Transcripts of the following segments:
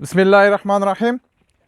Bismillahirrahmanirrahim.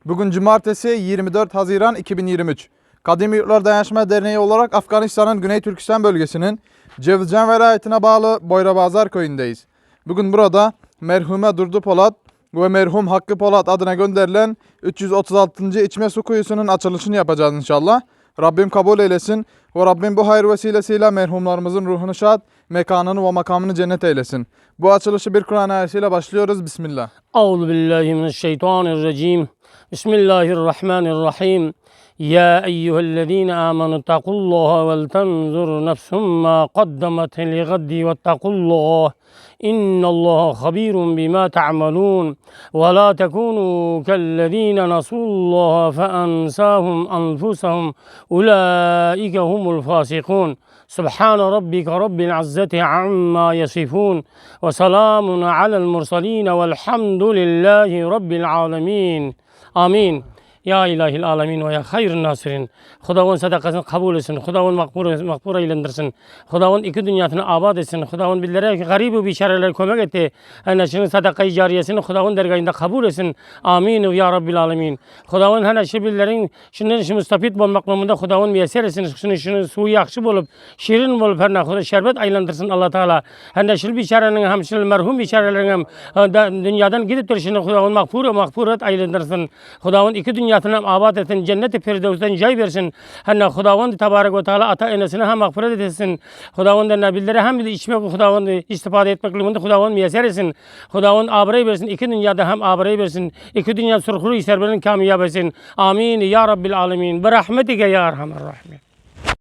Bugün cumartesi 24 Haziran 2023. Kadim Yurtlar Dayanışma Derneği olarak Afganistan'ın Güney Türkistan bölgesinin Cevizcan velayetine bağlı Boyrabazar köyündeyiz. Bugün burada merhume Durdu Polat ve merhum Hakkı Polat adına gönderilen 336. içme su kuyusunun açılışını yapacağız inşallah. Rabbim kabul eylesin ve Rabbim bu hayır vesilesiyle merhumlarımızın ruhunu şad, mekanını ve makamını cennet eylesin. Bu açılışı bir Kur'an ayetiyle başlıyoruz. Bismillah. Euzu billahi mineşşeytanirracim. Bismillahirrahmanirrahim. يا أيها الذين آمنوا اتقوا الله ولتنظر نفس ما قدمت لغد واتقوا الله إن الله خبير بما تعملون ولا تكونوا كالذين نسوا الله فأنساهم أنفسهم أولئك هم الفاسقون سبحان ربك رب العزة عما يصفون وسلام على المرسلين والحمد لله رب العالمين آمين Ya ilahil alemin ve ya hayr nasirin. Xudavun sadakasını kabul etsin. Xudavun makbur, makbur eylendirsin. Xudavun iki dünyasını abad etsin. Xudavun bizlere garibi biçareler kömek etti. Heneşinin sadakayı cariyesini Xudavun dergahında kabul etsin. Amin ya Rabbil alemin. Xudavun heneşi billerin şunun işi müstafit bol makamında Xudavun müyesser etsin. Şunun şunun suyu yaxşı bolup, şirin bolup her Xuda şerbet aylandırsın Allah Teala. Heneşil biçarenin hem şil merhum biçarelerin hem da- dünyadan gidip duruşunu Xudavun makbur makburat aylandırsın. Xudavun iki dünyasını hem abad etsin. Cennet-i Firdevs'ten cay versin. Hani Xudavun Tebarek ve Teala ata enesine hem mağfiret etsin. Xudavun da nebillere hem de içmek Xudavun istifade etmek limunda Xudavun müyesser etsin. Xudavun abrey versin. İki dünyada hem abrey versin. İki dünya surhuru serberin kamiyab etsin. Amin ya Rabbil alemin. Bi rahmetike ya Erhamer Rahimin.